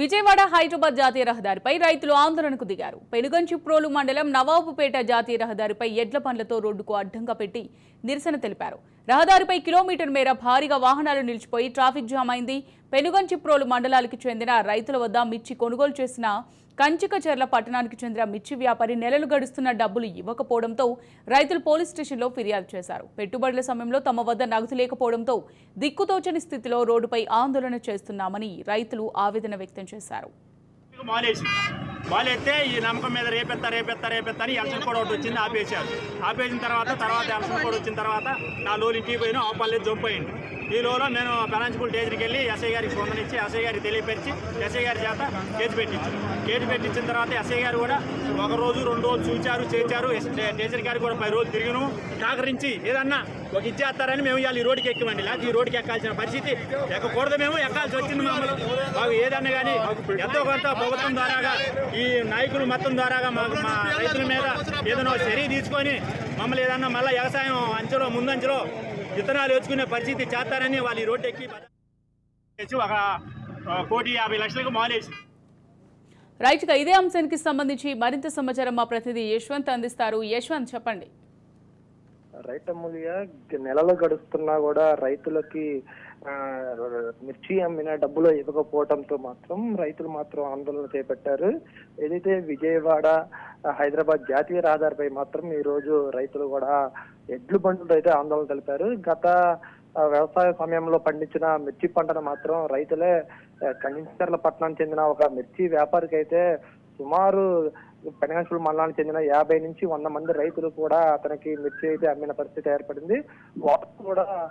విజయవాడ హైదరాబాద్ జాతీయ రహదారిపై రైతులు ఆందోళనకు దిగారు. పెనుగంచిప్రోలు మండలం నవాబుపేట జాతీయ రహదారిపై ఎడ్ల పండ్లతో రోడ్డుకు అడ్డంగా పెట్టి నిరసన తెలిపారు. రహదారిపై కిలోమీటర్ మేర భారీగా వాహనాలు నిలిచిపోయి ట్రాఫిక్ జామ్ అయింది. పెనుగంచిప్రోలు మండలాలకు చెందిన రైతుల వద్ద మిర్చి కొనుగోలు చేసిన కంచికచర్ల పట్టణానికి చెందిన మిర్చి వ్యాపారి నెలలు గడుస్తున్న డబ్బులు ఇవ్వకపోవడంతో రైతులు పోలీస్ స్టేషన్లో ఫిర్యాదు చేశారు. పెట్టుబడుల సమయంలో తమ వద్ద నగదు లేకపోవడంతో దిక్కుతోచని స్థితిలో రోడ్డుపై ఆందోళన చేస్తున్నామని రైతులు ఆవేదన వ్యక్తం చేశారు. మాలేసి. మాలేస్తే ఈ నమ్మకం మీద రేపెత్తా రేపెత్తా రేపెత్తా అని ఎలక్షన్ కూడా ఒకటి వచ్చింది ఆపేశారు. ఆపేసిన తర్వాత తర్వాత ఎలక్షన్ కూడా వచ్చిన తర్వాత నా లోన్ ఇంటికి పోయినా ఆ పల్లె జంప్ అయింది. ఈ లోలో నేను పెనాన్సిపల్ స్టేషన్కి వెళ్ళి ఎస్ఐ గారికి స్పందనిచ్చి ఎస్ఐ గారికి తెలియపరిచి ఎస్ఐ గారి చేత కేసు పెట్టించారు కేసు పెట్టించిన తర్వాత ఎస్ఐ గారు కూడా ఒక రోజు రెండు రోజులు చూచారు చేశారు స్టేషన్ గారికి కూడా పది రోజులు తిరిగిను సహకరించి ఏదన్నా ఒక ఇచ్చేస్తారని మేము ఇవాళ ఈ రోడ్డుకి ఎక్కమండి. లేకపోతే ఈ రోడ్డుకి ఎక్కాల్సిన పరిస్థితి ఎక్కకూడదు మేము ఎక్కాల్సి వచ్చింది మమ్మల్ని మాకు ఏదన్నా కానీ ఎంతో కొంత ప్రభుత్వం ద్వారాగా ఈ నాయకులు మొత్తం ద్వారాగా మాకు మా రైతుల మీద ఏదైనా చర్య తీసుకొని మమ్మల్ని ఏదన్నా మళ్ళీ వ్యవసాయం అంచులో ముందంచెలో విత్తనాలు వేసుకునే పరిస్థితి చేస్తారని వాళ్ళు ఈ రోడ్డు ఎక్కి ఒక కోటి యాభై లక్షలకు మాలేసి రైతుగా ఇదే అంశానికి సంబంధించి మరింత సమాచారం మా ప్రతినిధి యశ్వంత్ అందిస్తారు. యశ్వంత్ చెప్పండి. రైతమ్మలుయ నెలలు గడుస్తున్నా కూడా రైతులకి మిర్చి అమ్మిన డబ్బులు ఇవ్వకపోవడంతో మాత్రం రైతులు మాత్రం ఆందోళన చేపట్టారు. ఏదైతే విజయవాడ హైదరాబాద్ జాతీయ రహదారిపై మాత్రం ఈ రోజు రైతులు కూడా ఎడ్లు బండ్లతో అయితే ఆందోళన తెలిపారు. గత వ్యవసాయ సమయంలో పండించిన మిర్చి పంటను మాత్రం రైతులే కంచర్ల పట్టణానికి చెందిన ఒక మిర్చి వ్యాపారికి అయితే సుమారు పెనగంచుల మండలానికి చెందిన యాభై నుంచి వంద మంది రైతులు కూడా అతనికి మిర్చి అయితే అమ్మిన పరిస్థితి ఏర్పడింది. వారు కూడా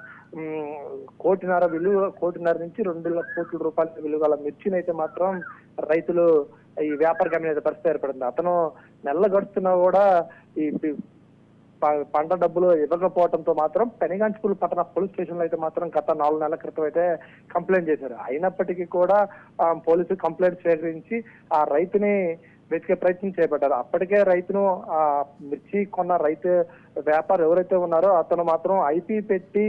కోటిన్నర విలువ కోటిన్నర నుంచి రెండు కోట్ల రూపాయల విలువ గల మిర్చిని అయితే మాత్రం రైతులు ఈ వ్యాపారికి అమ్మిన పరిస్థితి ఏర్పడింది. అతను నెల గడుస్తున్నా కూడా ఈ ప- పంట డబ్బులు ఇవ్వకపోవడంతో మాత్రం పెనుగంచుకులు పట్టణ పోలీస్ స్టేషన్లో అయితే మాత్రం గత నాలుగు నెలల క్రితం అయితే కంప్లైంట్ చేశారు. అయినప్పటికీ కూడా ఆ, పోలీసులు కంప్లైంట్ స్వీకరించి ఆ రైతుని వెతికే ప్రయత్నం చేపట్టారు. అప్పటికే రైతును ఆ మిర్చి కొన్న రైతు వ్యాపారి ఎవరైతే ఉన్నారో అతను మాత్రం ఐపీ పెట్టి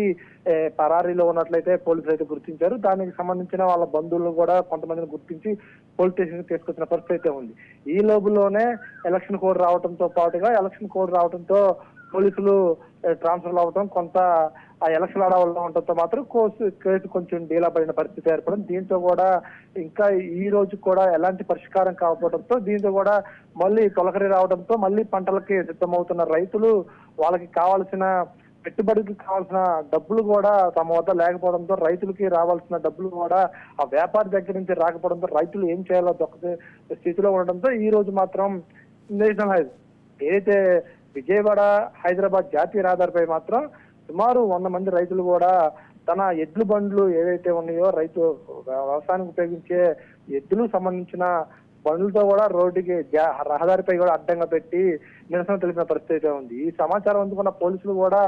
పరారీలో ఉన్నట్లయితే పోలీసులు అయితే గుర్తించారు. దానికి సంబంధించిన వాళ్ళ బంధువులను కూడా కొంతమందిని గుర్తించి పోలీస్ స్టేషన్ తీసుకొచ్చిన పరిస్థితి అయితే ఉంది. ఈ లోబులోనే ఎలక్షన్ కోడ్ రావడంతో పాటుగా ఎలక్షన్ కోడ్ రావడంతో పోలీసులు ట్రాన్స్ఫర్ అవడం కొంత ఆ ఎలక్షన్ ఆడవల్లో ఉండటంతో మాత్రం కోర్సు కేసు కొంచెం డీలా పడిన పరిస్థితి ఏర్పడింది దీంతో కూడా ఇంకా ఈ రోజు కూడా ఎలాంటి పరిష్కారం కాకపోవడంతో దీంతో కూడా మళ్ళీ తొలకరి రావడంతో మళ్ళీ పంటలకి సిద్ధమవుతున్న రైతులు వాళ్ళకి కావాల్సిన పెట్టుబడికి కావాల్సిన డబ్బులు కూడా తమ వద్ద లేకపోవడంతో రైతులకి రావాల్సిన డబ్బులు కూడా ఆ వ్యాపారి దగ్గర నుంచి రాకపోవడంతో రైతులు ఏం చేయాలో దొక్క స్థితిలో ఉండడంతో ఈ రోజు మాత్రం నేషనల్ హైవే ఏదైతే విజయవాడ హైదరాబాద్ జాతీయ రహదారిపై మాత్రం సుమారు వంద మంది రైతులు కూడా తన ఎడ్లు బండ్లు ఏవైతే ఉన్నాయో రైతు వ్యవసాయానికి ఉపయోగించే ఎద్దులకు సంబంధించిన బండ్లతో కూడా రోడ్డుకి జా- రహదారిపై కూడా అడ్డంగా పెట్టి నిరసన తెలిపిన పరిస్థితి అయితే ఉంది. ఈ సమాచారం అందుకున్న పోలీసులు కూడా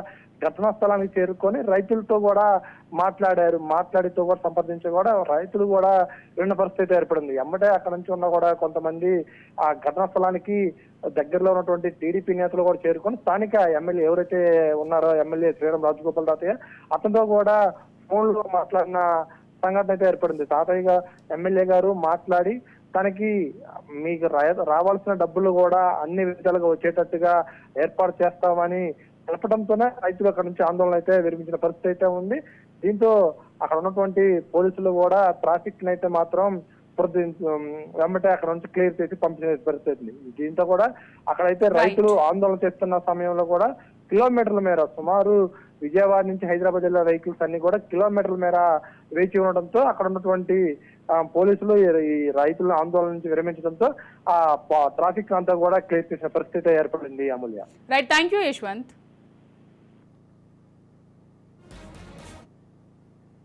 ఘటనా స్థలానికి చేరుకొని రైతులతో కూడా మాట్లాడారు. మాట్లాడితో కూడా సంప్రదించి కూడా రైతులు కూడా విన్న పరిస్థితి ఏర్పడింది. ఎమ్మటే అక్కడ నుంచి ఉన్న కూడా కొంతమంది ఆ ఘటనా స్థలానికి దగ్గరలో ఉన్నటువంటి టీడీపీ నేతలు కూడా చేరుకొని స్థానిక ఎమ్మెల్యే ఎవరైతే ఉన్నారో ఎమ్మెల్యే శ్రీరామ్ రాజగోపాల్ తాతయ్య అతనితో కూడా ఫోన్లో మాట్లాడిన సంఘటన అయితే ఏర్పడింది. తాతయ్య ఎమ్మెల్యే గారు మాట్లాడి తనకి మీకు రావాల్సిన డబ్బులు కూడా అన్ని విధాలుగా వచ్చేటట్టుగా ఏర్పాటు చేస్తామని తెలపడంతోనే రైతులు అక్కడ నుంచి ఆందోళన అయితే విరమించిన పరిస్థితి అయితే ఉంది. దీంతో అక్కడ ఉన్నటువంటి పోలీసులు కూడా ట్రాఫిక్ అయితే మాత్రం ప్రతి- వెంబటే అక్కడ నుంచి క్లియర్ చేసి పంపించే పరిస్థితి. దీంతో కూడా అక్కడైతే రైతులు ఆందోళన చేస్తున్న సమయంలో కూడా కిలోమీటర్ల మేర సుమారు విజయవాడ నుంచి హైదరాబాద్ వెళ్ళే వెహికల్స్ అన్ని కూడా కిలోమీటర్ల మేర వేచి ఉండడంతో అక్కడ ఉన్నటువంటి పోలీసులు ఈ- రైతుల ఆందోళన నుంచి విరమించడంతో ఆ ట్రాఫిక్ అంతా కూడా క్లియర్ చేసిన పరిస్థితి ఏర్పడింది Amulya. Right thank you Yashwant